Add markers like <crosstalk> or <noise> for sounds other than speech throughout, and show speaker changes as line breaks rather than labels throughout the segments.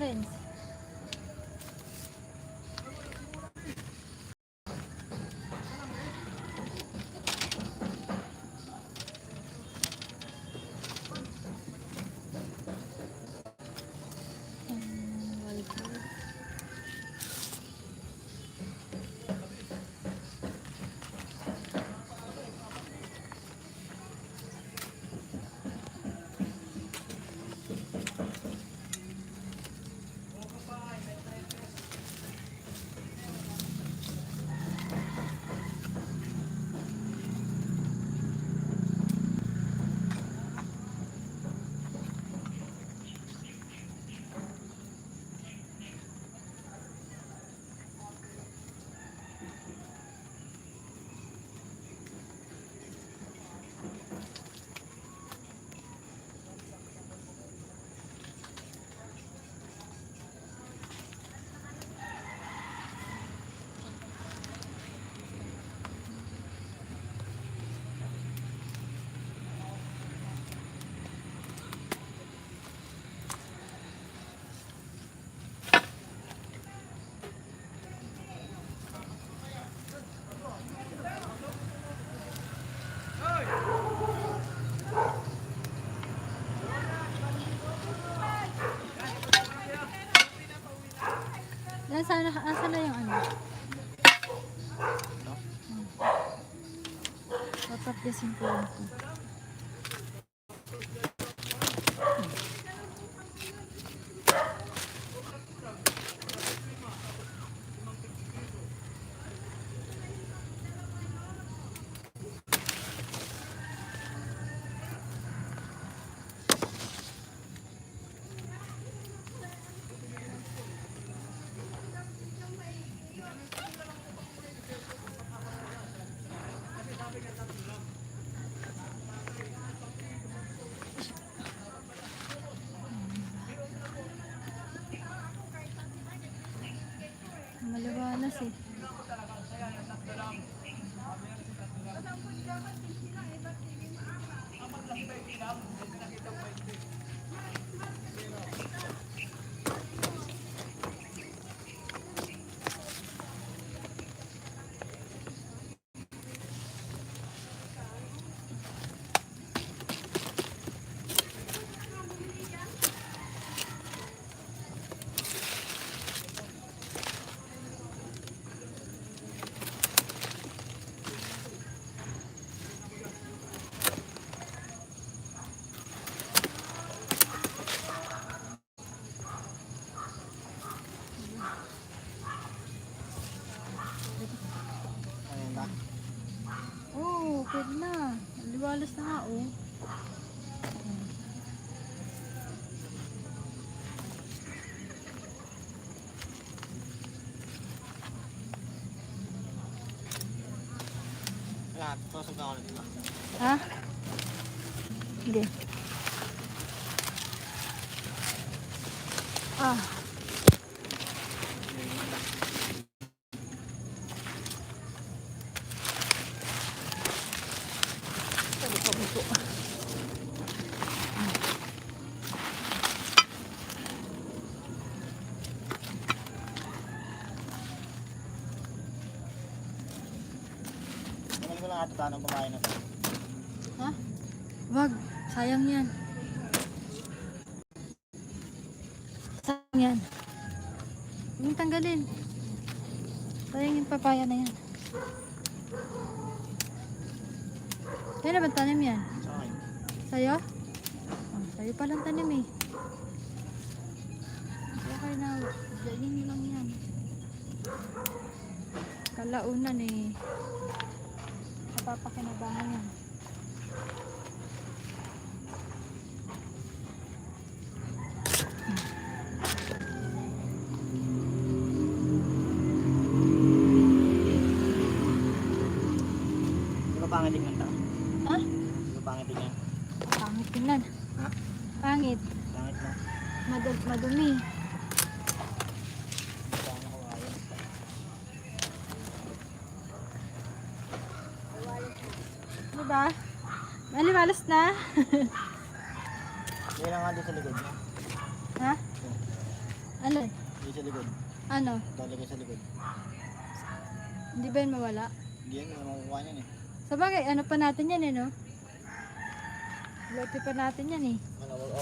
Renz. Hmm, wallpaper. Nasaan na, nasaan na yung ano? Hmm. Papracticein ko lang ito. Maliwalas eh.
Ayun ba?
Oo, oh, pwede na. Maliwalas na nga oh.
Susog na ulit ba?
Ha? Hindi. Ah.
Ata paano kumain na to.
Ha? Wag. Sayang yan. Sayang yan. Huwag tanggalin. Sayang yung papaya na yan. Kaya na ba tanim yan?
Sa akin.
Sa'yo? Oh, sa'yo palang tanim eh. Okay na. Diyan lang yan. Kalaunan eh. Napapakinabangan yan.
Di ba pangit tingnan to?
Ha?
Di ba pangit tingnan?
Pangit tingnan.
Ha?
Pangit.
Pangit na.
Mad madumi.
Paano ko ayun?
Diba? Maliwalas na. <laughs>
Hindi lang nga doon sa likod
ha? Alin?
Hindi sa likod.
Ano?
Talagay sa likod.
Hindi ba yun mawala?
Hindi yan, ano makukuha niyan eh.
Sa bagay, ano pa natin yan eh, no? Lote pa natin yan eh.
Ano, o,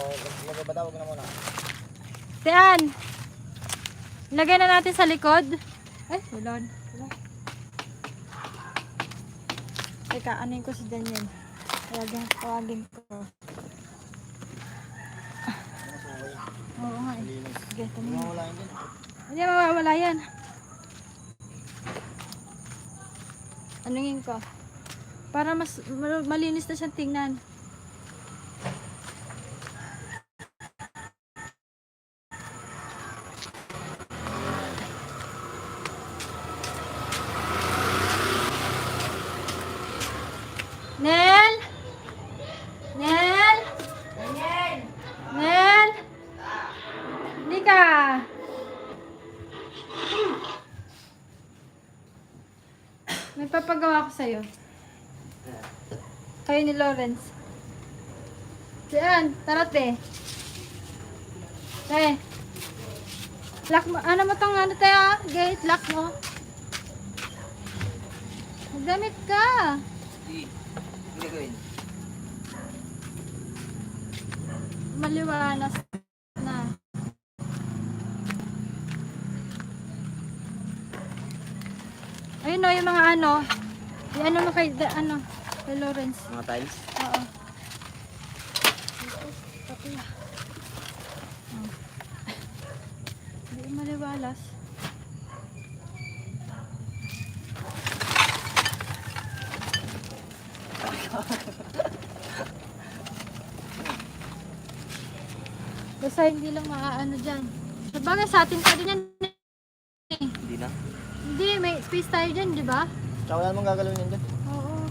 lagay ba tawag na muna?
Tian! Lagay na natin sa likod. Ay, wala. Wala. Teka, anin ko si Daniel. Tawagin, tawagin ko.
Okay?
Oo nga eh. Sige, tumingin.
mawala yun din.
Mawawala yan. Anungin ko. Para mas mal- malinis na siyang tingnan. Sa'yo. Kayo ni Lawrence. Diyan, tara te. Te. Lock mo. Ano mo tong ano te ah? Gate, lock mo. Magdamit ka.
Hindi. Hindi gawin.
Maliwanas na. Ayun o, yung mga ano. Yung ano mo kay, da- ano, kay Lawrence.
Mga tiles.
Oo. Na. Oh. Hindi maliwalas. Basta hindi lang maaano dyan. Sabagay sa atin pa din yan. eh.
Hindi na.
Hindi, may space tayo dyan, di ba?
Tsaka wala namang gagalawin yan dyan.
Oo.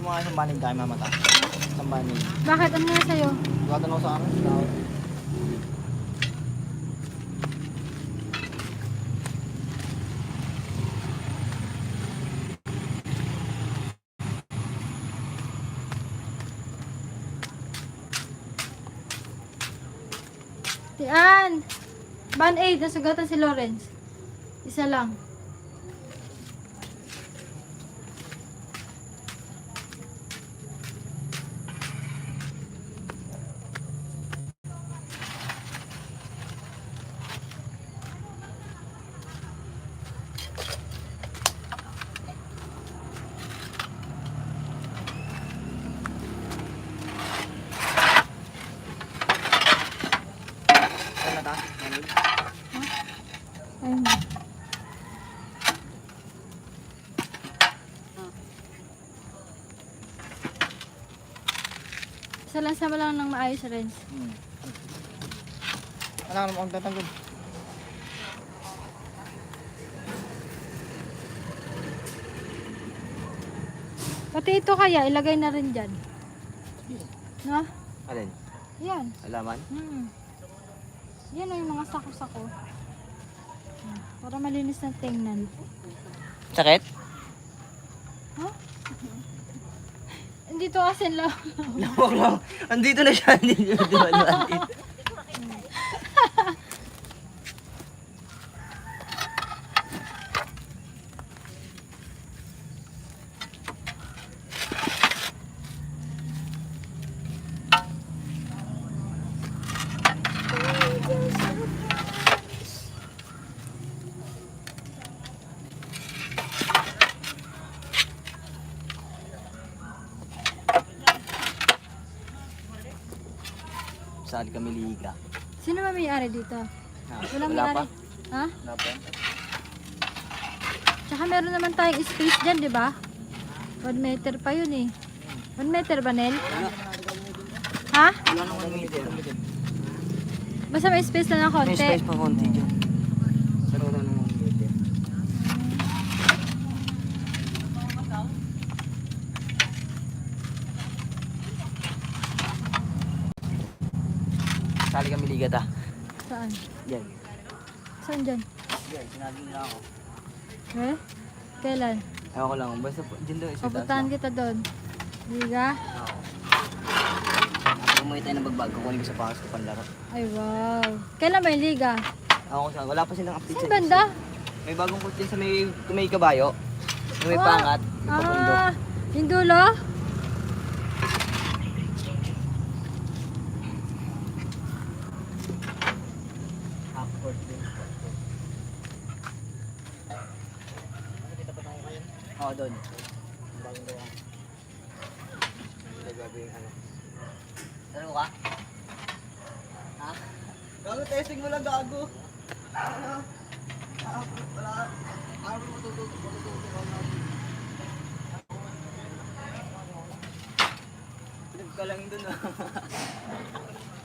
Yung mga isang banig tayo mamata. Isang banig.
Bakit? Ano na sa'yo?
Gatan ako sa amin. Tawag.
Tian! Band-aid, nasugatan si Lawrence. Isa lang.
Ano na ta? Banig.
Ayun. Isa lang sama lang ng maayos, Renz.
Hmm. Ano naman akong tatanggol?
Pati ito kaya, ilagay na rin dyan. No?
Alin?
Yan.
Alaman?
Hmm. Yan o yung mga sako-sako. Hmm. Para malinis na tingnan.
Sakit?
Ha? Dito kasi lang.
Lawak lang. Andito na siya. <laughs> Hindi na dito. Saan kami liga?
Sino ba may-ari dito?
Ha?
Walang
Wala pa?
may-ari. Ha?
Wala pa.
Tsaka meron naman tayong space dyan, di ba? 1 meter pa yun eh. 1 meter ba, Nel?
Wala.
Ha?
Wala naman meter.
Basta may space na ng konti.
May space pa konti dyan. Pero wala naman meter. Sali kami ligat ah.
Saan?
Yan.
Saan dyan?
Yan, sinabi nila ako.
Eh? Kailan?
Ewan ko lang, basta po, dyan doon.
Papuntahan kita doon. Liga?
Oo. Bumay tayo ng bagbag, kukunin ko sa pangas ko panlaro.
Ay, wow. Kailan ba yung liga?
Ako kung saan, wala pa silang update
Saan
sa
banda?
May bagong din sa may, may kabayo. May
Ah,
pangat, may.
Ah, yung dulo?
Upward din. Nakita pa tayo kayo? Oo, doon. Ano. Laro ka? Ha? Gago, testing mo lang, gago. Ano? Wala. Araw mo matututo. Matututo ka na. Live ka lang dun ah. <laughs>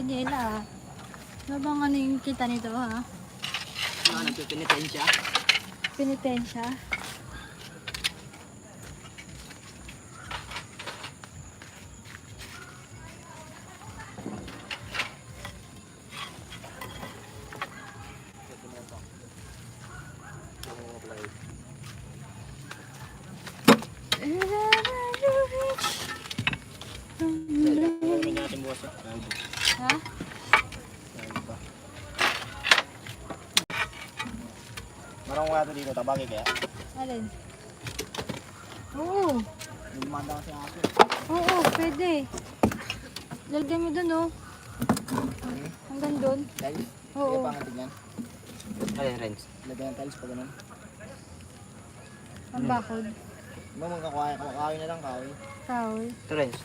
Daniela. Ano bang ano yung kita nito ha?
Ano, nagpipinitensya?
Penitensya?
Marang wala to dito, tabagi kaya?
Alin? Oo.
Lumanda kasi ang aso.
Oo, pwede. Lalagay mo dun oh. Hanggang dun.
Tiles?
Oo.
Kaya pangatig yan. Alin, Renz? Lagyan ng tiles pa ganun.
Ang bakod.
Ba, magkakawain, kawain na lang, kawain.
Kahoy.
Ito, Renz.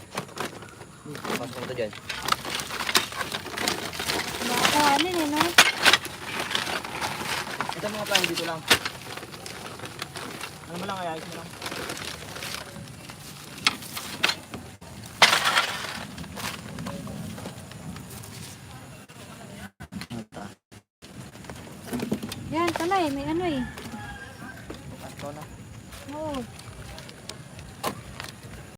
Pasok mo to dyan.
Nakakahanin eh, no?
Ito mga plano dito lang. Ano mo lang, ayayos mo lang.
Yan, talay. May ano eh.